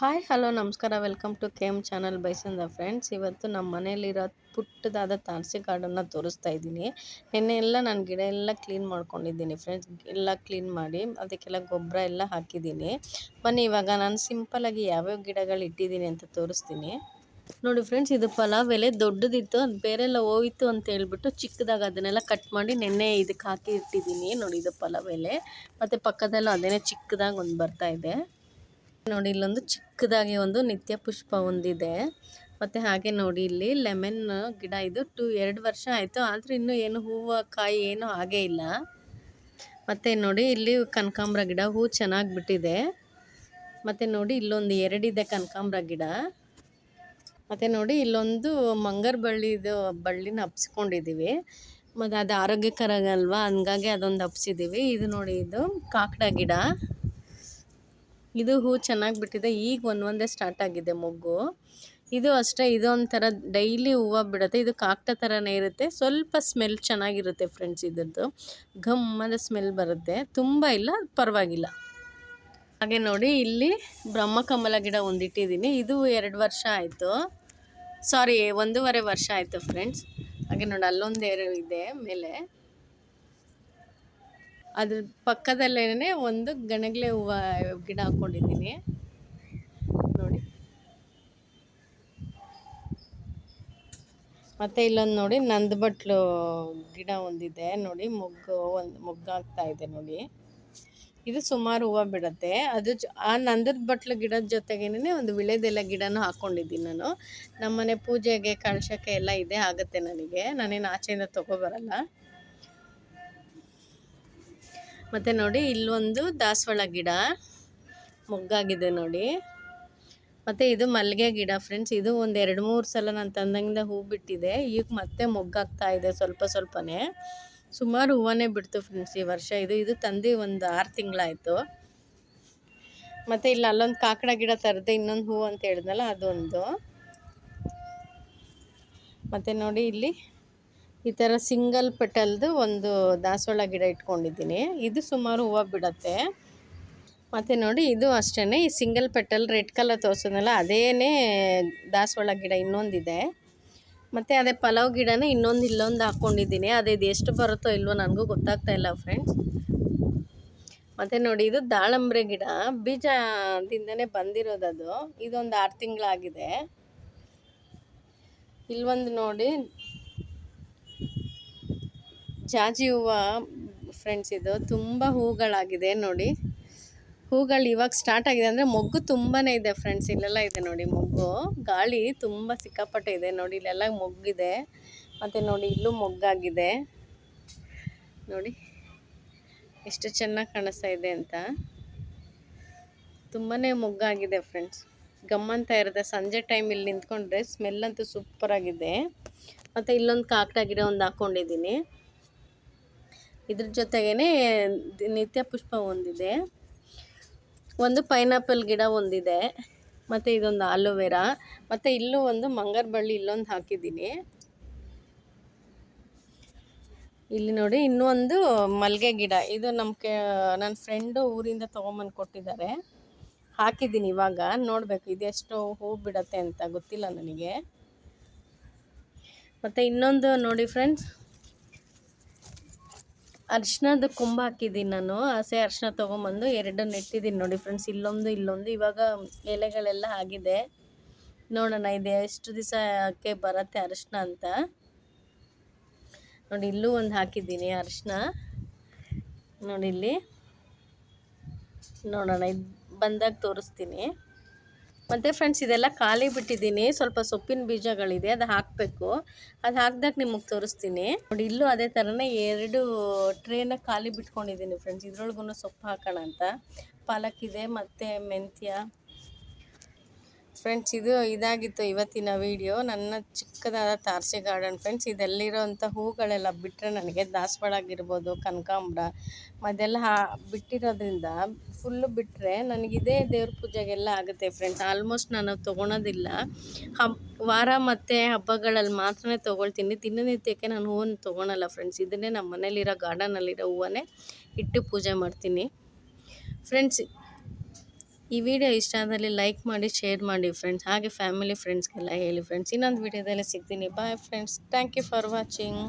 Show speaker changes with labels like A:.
A: Hi hello ನಮಸ್ಕಾರ. Welcome to K M channel ಬೈಸಂದ friends ಇವತ್ತು ನಮ್ಮ ಮನೇಲಿರೋ ಪುಟ್ಟದಾದ ತಾರಸಿ ಗಾರ್ಡನ್ನ ತೋರಿಸ್ತಾ ಇದ್ದೀನಿ. ನಿನ್ನೆ ಎಲ್ಲ ನಾನು ಗಿಡ ಎಲ್ಲ ಕ್ಲೀನ್ ಮಾಡ್ಕೊಂಡಿದ್ದೀನಿ ಫ್ರೆಂಡ್ಸ್ ಎಲ್ಲ ಕ್ಲೀನ್ ಮಾಡಿ ಅದಕ್ಕೆಲ್ಲ ಗೊಬ್ಬರ ಎಲ್ಲ ಹಾಕಿದ್ದೀನಿ. ಬನ್ನಿ, ಇವಾಗ ನಾನು ಸಿಂಪಲಾಗಿ ಯಾವ್ಯಾವ ಗಿಡಗಳು ಇಟ್ಟಿದ್ದೀನಿ ಅಂತ ತೋರಿಸ್ತೀನಿ. ನೋಡಿ ಫ್ರೆಂಡ್ಸ್ ಇದು ಪಲಾವ್ ಎಲೆ ದೊಡ್ಡದಿತ್ತು, ಅದು ಬೇರೆಲ್ಲ ಹೋಯಿತು ಅಂತ ಹೇಳ್ಬಿಟ್ಟು ಚಿಕ್ಕದಾಗ ಅದನ್ನೆಲ್ಲ ಕಟ್ ಮಾಡಿ ನೆನ್ನೆ ಇದಕ್ಕೆ ಹಾಕಿ ಇಟ್ಟಿದ್ದೀನಿ. ನೋಡಿ, ಇದು ಪಲಾವ್ ಎಲೆ ಮತ್ತು ಪಕ್ಕದಲ್ಲೂ ಅದೇನೇ ಚಿಕ್ಕದಾಗಿ ಒಂದು ಬರ್ತಾ ಇದೆ. ನೋಡಿ, ಇಲ್ಲೊಂದು ಚಿಕ್ಕದಾಗಿ ಒಂದು ನಿತ್ಯ ಪುಷ್ಪ ಒಂದಿದೆ. ಮತ್ತು ಹಾಗೆ ನೋಡಿ, ಇಲ್ಲಿ ಲೆಮನ್ ಗಿಡ ಇದು ಟೂ, ಎರಡು ವರ್ಷ ಆಯಿತು. ಆದರೆ ಇನ್ನೂ ಏನು ಹೂವು, ಕಾಯಿ ಏನು ಹಾಗೇ ಇಲ್ಲ. ಮತ್ತು ನೋಡಿ, ಇಲ್ಲಿ ಕನಕಾಂಬ್ರ ಗಿಡ, ಹೂ ಚೆನ್ನಾಗಿ ಬಿಟ್ಟಿದೆ ಮತ್ತು ನೋಡಿ, ಇಲ್ಲೊಂದು ಎರಡಿದೆ ಕನಕಾಂಬ್ರ ಗಿಡ. ಮತ್ತು ನೋಡಿ, ಇಲ್ಲೊಂದು ಮಂಗರ್ ಬಳ್ಳಿದು ಬಳ್ಳಿನ ಹಬ್ಸ್ಕೊಂಡಿದ್ದೀವಿ ಮತ್ತು ಅದು ಆರೋಗ್ಯಕರ ಅಲ್ವಾ ಹಂಗಾಗಿ ಅದೊಂದು ಹಬ್ಸಿದ್ದೀವಿ ಇದು ನೋಡಿ, ಇದು ಕಾಕಡ ಗಿಡ. ಇದು ಹೂ ಚೆನ್ನಾಗಿ ಬಿಟ್ಟಿದೆ. ಈಗ ಒಂದು ಒಂದೇ ಸ್ಟಾರ್ಟ್ ಆಗಿದೆ ಮೊಗ್ಗು. ಇದು ಅಷ್ಟೇ ಇದೊಂಥರ ಡೈಲಿ ಹೂವು ಬಿಡುತ್ತೆ. ಇದು ಕಾಕ್ಟ ಥರನೇ ಇರುತ್ತೆ. ಸ್ವಲ್ಪ ಸ್ಮೆಲ್ ಚೆನ್ನಾಗಿರುತ್ತೆ ಫ್ರೆಂಡ್ಸ್ ಇದ್ರದ್ದು. ಘಮ್ಮದ ಸ್ಮೆಲ್ ಬರುತ್ತೆ. ತುಂಬ ಇಲ್ಲ, ಪರವಾಗಿಲ್ಲ. ಹಾಗೆ ನೋಡಿ, ಇಲ್ಲಿ ಬ್ರಹ್ಮಕಮಲ ಗಿಡ ಒಂದಿಟ್ಟಿದ್ದೀನಿ ಇದು ಎರಡು ವರ್ಷ ಆಯಿತು. ಸಾರಿ ಒಂದೂವರೆ ವರ್ಷ ಆಯಿತು ಫ್ರೆಂಡ್ಸ್ ಹಾಗೆ ನೋಡಿ, ಅಲ್ಲೊಂದು ಎರಡು ಇದೆ, ಮೇಲೆ. ಅದ್ರ ಪಕ್ಕದಲ್ಲೇ ಒಂದು ಗಣಗ್ಲೆ ಹೂವು ಗಿಡ ಹಾಕ್ಕೊಂಡಿದ್ದೀನಿ. ನೋಡಿ. ಮತ್ತು ಇಲ್ಲೊಂದು ನೋಡಿ ನಂದು ಬಟ್ಲು ಗಿಡ ಒಂದಿದೆ. ನೋಡಿ ಮೊಗ್ಗು ಒಂದು ಮೊಗ್ಗಾಗ್ತಾ ಇದೆ ನೋಡಿ. ಇದು ಸುಮಾರು ಹೂವು ಬಿಡುತ್ತೆ. ಅದು ಆ ನಂದದ ಬಟ್ಲು ಗಿಡದ ಜೊತೆಗೇನೆ ಒಂದು ವಿಳೆದೆಲ್ಲ ಗಿಡನೂ ಹಾಕ್ಕೊಂಡಿದ್ದೀನಿ ನಾನು. ನಮ್ಮನೆ ಪೂಜೆಗೆ, ಕಳಶಕ್ಕೆ ಎಲ್ಲ ಇದೆ, ಆಗುತ್ತೆ ನನಗೆ. ನಾನೇನು ಆಚೆಯಿಂದ ತೊಗೊಬರಲ್ಲ ಮತ್ತು ನೋಡಿ ಇಲ್ಲೊಂದು ದಾಸವಾಳ ಗಿಡ. ಮೊಗ್ಗಾಗಿದೆ ನೋಡಿ. ಮತ್ತು ಇದು ಮಲ್ಲಿಗೆ ಗಿಡ ಫ್ರೆಂಡ್ಸ್ ಇದು ಒಂದು ಎರಡು ಮೂರು ಸಲ ನಾನು ತಂದಂಗಿಂದ ಹೂ ಬಿಟ್ಟಿದೆ. ಈಗ ಮತ್ತೆ ಮೊಗ್ಗಾಗ್ತಾ ಇದೆ ಸ್ವಲ್ಪ ಸ್ವಲ್ಪನೇ. ಸುಮಾರು ಹೂವನೇ ಬಿಡ್ತು ಫ್ರೆಂಡ್ಸ್ ಈ ವರ್ಷ. ಇದು ಇದು ತಂದು ಒಂದು ಆರು ತಿಂಗಳಾಯಿತು. ಮತ್ತು ಇಲ್ಲಿ ಅಲ್ಲೊಂದು ಕಾಕಡ ಗಿಡ ತರದೆ ಇನ್ನೊಂದು ಹೂ ಅಂತ ಹೇಳಿದ್ನಲ್ಲ ಅದೊಂದು. ಮತ್ತು ನೋಡಿ ಇಲ್ಲಿ ಈ ಥರ ಸಿಂಗಲ್ ಪೆಟಲ್ದು ಒಂದು ದಾಸವಾಳ ಗಿಡ ಇಟ್ಕೊಂಡಿದ್ದೀನಿ. ಇದು ಸುಮಾರು ಹೂವು ಬಿಡತ್ತೆ. ಮತ್ತು ನೋಡಿ, ಇದು ಅಷ್ಟೇ ಈ ಸಿಂಗಲ್ ಪೆಟಲ್ ರೆಡ್ ಕಲರ್ ತೋರಿಸೋದಲ್ಲ ಅದೇನೇ ದಾಸವಾಳ ಗಿಡ ಇನ್ನೊಂದಿದೆ. ಮತ್ತು ಅದೇ ಪಲಾವ್ ಗಿಡನೇ ಇನ್ನೊಂದು ಇಲ್ಲೊಂದು ಹಾಕ್ಕೊಂಡಿದ್ದೀನಿ ಅದೇ ಇದು ಎಷ್ಟು ಬರುತ್ತೋ ಇಲ್ವೋ ನನಗೂ ಗೊತ್ತಾಗ್ತಾ ಇಲ್ಲ ಫ್ರೆಂಡ್ಸ್. ಮತ್ತು ನೋಡಿ, ಇದು ದಾಳಂಬ್ರೆ ಗಿಡ. ಬೀಜದಿಂದನೇ ಬಂದಿರೋದದು ಇದೊಂದು ಆರು ತಿಂಗಳಾಗಿದೆ. ಇಲ್ಲೊಂದು ನೋಡಿ ಜಾಜಿ ಹೂವು ಫ್ರೆಂಡ್ಸ್ ಇದು ತುಂಬ ಹೂಗಳಾಗಿದೆ ನೋಡಿ. ಹೂಗಳು ಇವಾಗ ಸ್ಟಾರ್ಟ್ ಆಗಿದೆ ಅಂದರೆ ಮೊಗ್ಗು ತುಂಬಾ ಇದೆ ಫ್ರೆಂಡ್ಸ್ ಇಲ್ಲೆಲ್ಲ ಇದೆ ನೋಡಿ ಮೊಗ್ಗು. ಗಾಳಿ ತುಂಬ ಸಿಕ್ಕಾಪಟ್ಟೆ ಇದೆ ನೋಡಿ, ಇಲ್ಲೆಲ್ಲ ಮೊಗ್ಗಿದೆ. ಮತ್ತು ನೋಡಿ, ಇಲ್ಲೂ ಮೊಗ್ಗಾಗಿದೆ. ನೋಡಿ, ಎಷ್ಟು ಚೆನ್ನಾಗಿ ಕಾಣಿಸ್ತಾ ಇದೆ ಅಂತ. ತುಂಬಾ ಮೊಗ್ಗಾಗಿದೆ ಫ್ರೆಂಡ್ಸ್ ಗಮ್ಮಂತ ಇರುತ್ತೆ. ಸಂಜೆ ಟೈಮ್ ಇಲ್ಲಿ ನಿಂತ್ಕೊಂಡ್ರೆ ಸ್ಮೆಲ್ ಅಂತೂ ಸೂಪರಾಗಿದೆ ಮತ್ತು ಇಲ್ಲೊಂದು ಕಾಕಡ ಗಿಡ ಒಂದು ಹಾಕ್ಕೊಂಡಿದ್ದೀನಿ ಇದ್ರ ಜೊತೆಗೇ ನಿತ್ಯ ಪುಷ್ಪ ಒಂದಿದೆ. ಒಂದು ಪೈನಾಪಲ್ ಗಿಡ ಒಂದಿದೆ. ಮತ್ತು ಇದೊಂದು ಆಲೋವೆರಾ. ಮತ್ತು ಇಲ್ಲೂ ಒಂದು ಮಂಗರ್ ಬಳ್ಳಿ ಇಲ್ಲೊಂದು ಹಾಕಿದ್ದೀನಿ. ಇಲ್ಲಿ ನೋಡಿ ಇನ್ನೊಂದು ಮಲ್ಲಿಗೆ ಗಿಡ. ಇದು ನಮ್ಮ ಕೆ ನನ್ನ ಫ್ರೆಂಡು ಊರಿಂದ ತೊಗೊಂಬಂದು ಕೊಟ್ಟಿದ್ದಾರೆ. ಹಾಕಿದ್ದೀನಿ ಇವಾಗ. ನೋಡಬೇಕು ಇದೆಷ್ಟು ಹೂ ಬಿಡತ್ತೆ ಅಂತ ಗೊತ್ತಿಲ್ಲ ನನಗೆ. ಮತ್ತು ಇನ್ನೊಂದು ನೋಡಿ ಫ್ರೆಂಡ್ಸ್ ಅರ್ಶಿನದ ಕೊಂಬ ಹಾಕಿದ್ದೀನಿ ನಾನು. ಹಸೆ ಅರ್ಶಿನ ತೊಗೊಂಬಂದು ಎರಡು ನೆಟ್ಟಿದ್ದೀನಿ ನೋಡಿ ಫ್ರೆಂಡ್ಸ್ ಇಲ್ಲೊಂದು ಇಲ್ಲೊಂದು. ಇವಾಗ ಎಲೆಗಳೆಲ್ಲ ಆಗಿದೆ. ನೋಡೋಣ, ಇದೆ ಎಷ್ಟು ದಿವಸಕ್ಕೆ ಬರುತ್ತೆ ಅರಿಶಿನ ಅಂತ. ನೋಡಿ, ಇಲ್ಲೂ ಒಂದು ಹಾಕಿದ್ದೀನಿ ಅರಿಶಿನ ನೋಡಿ ಇಲ್ಲಿ. ನೋಡೋಣ, ಇದು ಬಂದಾಗ ತೋರಿಸ್ತೀನಿ. ಮತ್ತು ಫ್ರೆಂಡ್ಸ್ ಇದೆಲ್ಲ ಖಾಲಿ ಬಿಟ್ಟಿದ್ದೀನಿ. ಸ್ವಲ್ಪ ಸೊಪ್ಪಿನ ಬೀಜಗಳಿದೆ, ಅದು ಹಾಕಬೇಕು. ಅದು ಹಾಕ್ದಾಗ ನಿಮಗೆ ತೋರಿಸ್ತೀನಿ. ನೋಡಿ, ಇಲ್ಲೂ ಅದೇ ಥರನೇ ಎರಡು ಟ್ರೇನ ಖಾಲಿ ಬಿಟ್ಕೊಂಡಿದ್ದೀನಿ ಫ್ರೆಂಡ್ಸ್ ಇದ್ರೊಳಗೂ ಸೊಪ್ಪು ಹಾಕೋಣ ಅಂತ. ಪಾಲಕ್ ಇದೆ, ಮತ್ತು ಮೆಂತ್ಯ. ಫ್ರೆಂಡ್ಸ್ ಇದು ಇದಾಗಿತ್ತು ಇವತ್ತಿನ ವಿಡಿಯೋ ನನ್ನ ಚಿಕ್ಕದಾದ ತಾರಸಿ ಗಾರ್ಡನ್ ಫ್ರೆಂಡ್ಸ್ ಇದೆಲ್ಲಿರೋಂಥ ಹೂಗಳೆಲ್ಲ ಬಿಟ್ಟರೆ ನನಗೆ ದಾಸವಾಳ ಆಗಿರ್ಬೋದು ಕನಕಾಂಬ್ರ, ಅದೆಲ್ಲ ಬಿಟ್ಟಿರೋದ್ರಿಂದ ಫುಲ್ಲು ಬಿಟ್ಟರೆ ನನಗಿದೇ ದೇವ್ರ ಪೂಜೆಗೆಲ್ಲ ಆಗುತ್ತೆ ಫ್ರೆಂಡ್ಸ್ ಆಲ್ಮೋಸ್ಟ್ ನಾನು ತೊಗೊಳೋದಿಲ್ಲ. ಹಬ್, ವಾರ ಮತ್ತು ಹಬ್ಬಗಳಲ್ಲಿ ಮಾತ್ರ ತೊಗೊಳ್ತೀನಿ. ದಿನನಿತ್ಯಕ್ಕೆ ನಾನು ಹೂವನ್ನು ತೊಗೊಳಲ್ಲ ಫ್ರೆಂಡ್ಸ್ ಇದನ್ನೇ ನಮ್ಮ ಮನೇಲಿರೋ ಗಾರ್ಡನಲ್ಲಿರೋ ಹೂವನ್ನೇ ಇಟ್ಟು ಪೂಜೆ ಮಾಡ್ತೀನಿ. ಫ್ರೆಂಡ್ಸ್ ಈ ವಿಡಿಯೋ ಇಷ್ಟ ಆದಲ್ಲಿ ಲೈಕ್ ಮಾಡಿ ಶೇರ್ ಮಾಡಿ ಫ್ರೆಂಡ್ಸ್ ಹಾಗೆ ಫ್ಯಾಮಿಲಿ ಫ್ರೆಂಡ್ಸ್ಗೆಲ್ಲ ಹೇಳಿ ಫ್ರೆಂಡ್ಸ್ ಇನ್ನೊಂದು ವಿಡಿಯೋದಲ್ಲಿ ಸಿಗ್ತೀನಿ. Bye friends thank you for watching